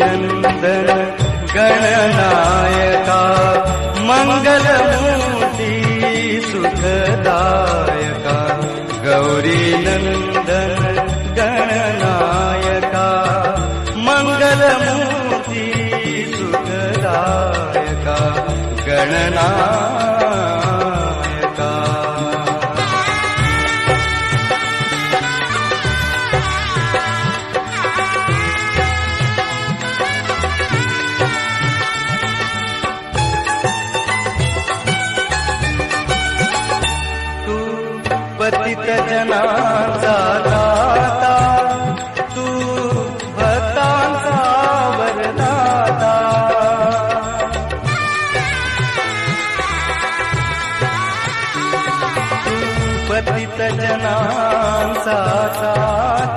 नंदन गणनायका मङ्गलमूर्ति सुखदायका गौरी नन्दन गणनायका मङ्गलमूर्ति सुखदायका गणना पतित जनाचा दाता तू भक्तांचा वरदाता. तू पतित जनाचा दाता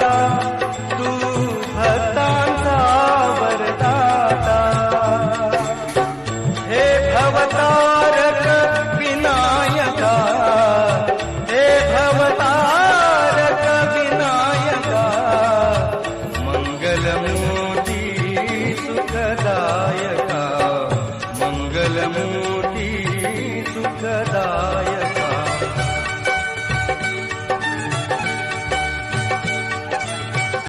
सुखदायका मङ्गलमू